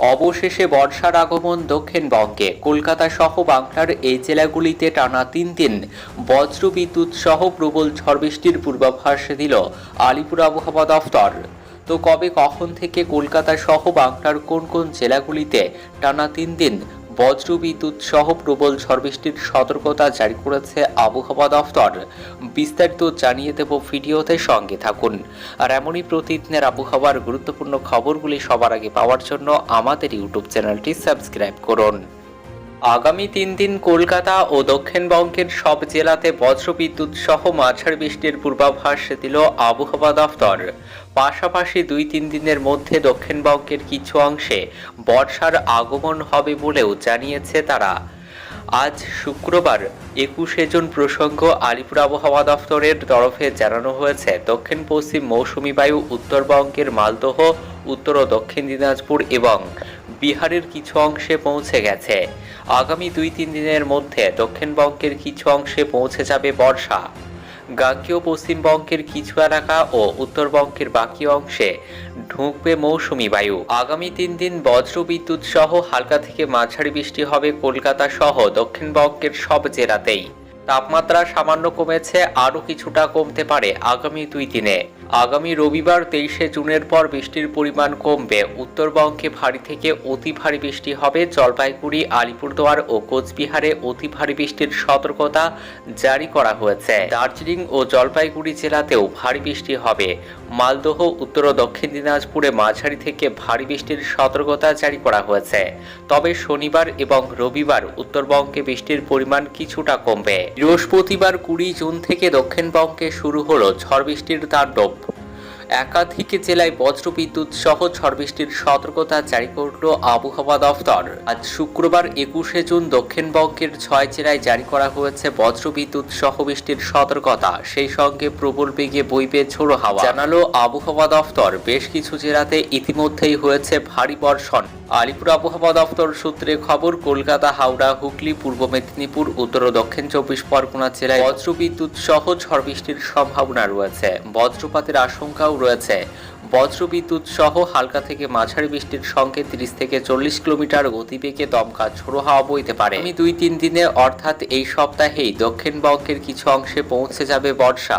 অবশেষে বর্ষার আগমন দক্ষিণবঙ্গে। কলকাতা সহ বাংলার এই জেলাগুলিতে টানা তিন দিন বজ্র বিদ্যুৎ সহ প্রবল ঝড় বৃষ্টির পূর্বাভাস দিল আলিপুর আবহাওয়া দফতর। তো কবে কখন থেকে কলকাতা সহ বাংলার কোন কোন জেলাগুলিতে টানা তিন দিন বজ্র বিদ্যুৎ সহ প্রবল ঝড় বৃষ্টির সতর্কতা জারি করেছে আবহাওয়া দফতর বিস্তারিত জানিয়ে দেব ভিডিওতে সঙ্গে থাকুন। আর এমনই প্রতিদিনের আবহাওয়ার গুরুত্বপূর্ণ খবরগুলি সবার আগে পাওয়ার জন্য আমাদের ইউটিউব চ্যানেলটি সাবস্ক্রাইব করুন। আগামী তিন দিন কলকাতা ও দক্ষিণবঙ্গের সব জেলাতে বজ্রবিদ্যুৎ সহ মাঝারি বৃষ্টির পূর্বাভাস দিল আবহাওয়া দফতর। পাশাপাশি দুই তিন দিনের মধ্যে দক্ষিণবঙ্গের কিছু অংশে বর্ষার আগমন হবে বলেও জানিয়েছে তারা। আজ শুক্রবার একুশে জুন প্রসঙ্গ আলিপুর আবহাওয়া দফতরের তরফে জানানো হয়েছে দক্ষিণ পশ্চিম মৌসুমী বায়ু উত্তরবঙ্গের মালদহ, উত্তর ও দক্ষিণ দিনাজপুর এবং বিহারের কিছু অংশে পৌঁছে গেছে। আগামী দুই তিন দিনের মধ্যে দক্ষিণবঙ্গের কিছু অংশে পৌঁছে যাবে বর্ষা। গাঙ্গেয় পশ্চিমবঙ্গের কিছু এলাকা ও উত্তরবঙ্গের বাকি অংশে ঢুকবে মৌসুমি বায়ু। আগামী তিন দিন বজ্র বিদ্যুৎ সহ হালকা থেকে মাঝারি বৃষ্টি হবে কলকাতা সহ দক্ষিণবঙ্গের সব জেলাতেই। তাপমাত্রা সামান্য কমেছে, আরও কিছুটা কমতে পারে আগামী দুই দিনে। আগামী রবিবার তেইশে জুনের পর বৃষ্টির পরিমাণ কমবে। উত্তরবঙ্গে ভারী থেকে অতি ভারী বৃষ্টি হবে। জলপাইগুড়ি, আলিপুরদুয়ার ও কোচবিহারে অতি ভারী বৃষ্টির সতর্কতা জারি করা হয়েছে। দার্জিলিং ও জলপাইগুড়ি জেলাতেও ভারী বৃষ্টি হবে। মালদহ, উত্তর ও দক্ষিণ দিনাজপুরে মাঝারি থেকে ভারী বৃষ্টির সতর্কতা জারি করা হয়েছে। তবে শনিবার এবং রবিবার উত্তরবঙ্গে বৃষ্টির পরিমাণ কিছুটা কমবে। বৃহস্পতিবার কুড়ি জুন থেকে দক্ষিণবঙ্গে শুরু হল ঝড় বৃষ্টির তাণ্ডব। একাধিক জেলায় বজ্রবিদ্যুৎ সহ ঝড় বৃষ্টির সতর্কতা জারি করল আবহাওয়া দফতর। আজ শুক্রবার একুশে জুন দক্ষিণবঙ্গের ছয় জেলায় জারি করা হয়েছে বজ্রবিদ্যুৎ সহ বৃষ্টির সতর্কতা। সেই সঙ্গে প্রবল বেগে বইবে ঝোড়ো হাওয়া। জানালো আবহাওয়া দফতর। বেশ কিছু জেলাতে ইতিমধ্যেই হয়েছে ভারী বর্ষণ। আলিপুর আবহাওয়া দপ্তর সূত্রে খবর, কলকাতা, হাওড়া, হুগলি, পূর্ব মেদিনীপুর, উত্তর ও দক্ষিণ চব্বিশ পরগনা জেলায় বজ্রবিদ্যুৎ সহ ঝড় বৃষ্টির সম্ভাবনা রয়েছে। বজ্রপাতের আশঙ্কাও রয়েছে। বজ্রবিদ্যুৎ সহ হালকা থেকে মাঝারি বৃষ্টির সঙ্গে তিরিশ থেকে চল্লিশ কিলোমিটার গতিবেগে দমকা ঝোড়ো হাওয়া বইতে পারে। আমি দুই তিন দিনে অর্থাৎ এই সপ্তাহেই দক্ষিণবঙ্গের কিছু অংশে পৌঁছে যাবে বর্ষা।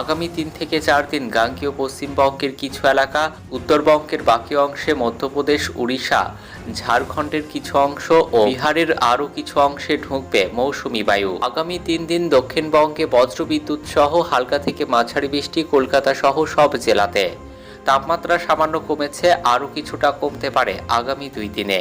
আগামী তিন থেকে চার দিন গাঙ্গীয় পশ্চিমবঙ্গের কিছু এলাকা উত্তরবঙ্গের বাকি অংশে মধ্যপ্রদেশ, উড়িষ্যা, ঝাড়খণ্ডের কিছু অংশ ও বিহারের আরও কিছু অংশে ঢুকবে মৌসুমি বায়ু। আগামী তিন দিন দক্ষিণবঙ্গে বজ্রবিদ্যুৎ সহ হালকা থেকে মাঝারি বৃষ্টি কলকাতা সহ সব জেলাতে। তাপমাত্রা সামান্য কমেছে আরও কিছুটা কমতে পারে আগামী দুই দিনে।